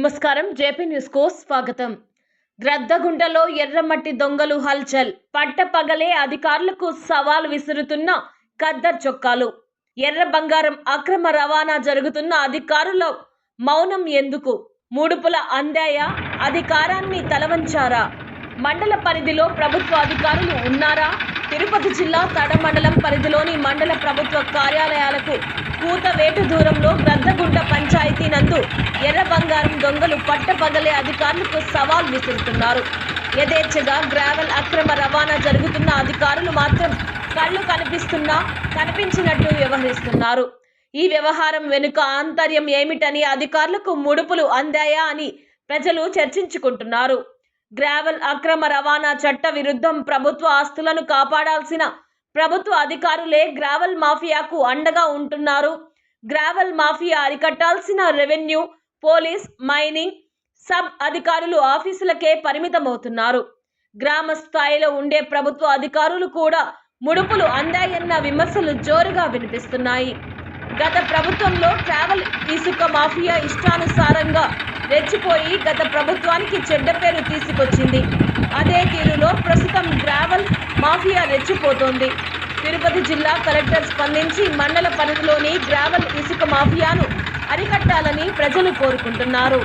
నమస్కారం. జేపీ న్యూస్కు స్వాగతం. గ్రద్దగుంటలో ఎర్రమట్టి దొంగలు హల్చల్. పట్ట పగలే అధికారులకు సవాల్ విసురుతున్న ఖద్దర్ చొక్కాలు. ఎర్ర బంగారం అక్రమ రవాణా జరుగుతున్న అధికారుల మౌనం ఎందుకు? మూడుపుల అందాయా అధికారాన్ని తలవంచారా? మండల పరిధిలో ప్రభుత్వ అధికారులు ఉన్నారా? తిరుపతి జిల్లా తడ మండలం పరిధిలోని మండల ప్రభుత్వ కార్యాలయాలకు కూతవేటు దూరంలో గ్రద్దగుంట పంచాయతీ నందు అధికారులు పట్టపగలే అధికారులకు సవాల్ విసురుతున్నారు. యథేచ్ఛగా గ్రావెల్ అక్రమ రవాణా జరుగుతున్న అధికారులు మాత్రం కళ్ళు కనిపిస్తున్నా కనిపించినట్లు వ్యవహరిస్తున్నారు. ఈ వ్యవహారం వెనుక ఆంతర్యం ఏమిటని అధికారులకు ముడుపులు అందాయా అని ప్రజలు చర్చించుకుంటున్నారు. గ్రావెల్ అక్రమ రవాణా చట్ట విరుద్ధం ప్రభుత్వ ఆస్తులను కాపాడాల్సిన ప్రభుత్వ అధికారులే గ్రావెల్ మాఫియాకు అండగా ఉంటున్నారు. గ్రావెల్ మాఫియా అరికట్టాల్సిన రెవెన్యూ పోలీస్ మైనింగ్ సబ్ అధికారులు ఆఫీసులకే పరిమితమవుతున్నారు. గ్రామ స్థాయిలో ఉండే ప్రభుత్వ అధికారులు కూడా ముడుపులు అందాయన్న విమర్శలు జోరుగా వినిపిస్తున్నాయి. గత ప్రభుత్వంలో ట్రావెల్ ఇసుక మాఫియా ఇష్టానుసారంగా రెచ్చిపోయి గత ప్రభుత్వానికి చెడ్డ పేరు తీసుకొచ్చింది. అదే తీరులో ప్రస్తుతం గ్రావెల్ మాఫియా రెచ్చిపోతోంది. తిరుపతి జిల్లా కలెక్టర్ స్పందించి మండల పరిధిలోని గ్రావెల్ ఇసుక మాఫియాను అరికట్టాలని ప్రజలు కోరుకుంటున్నారు.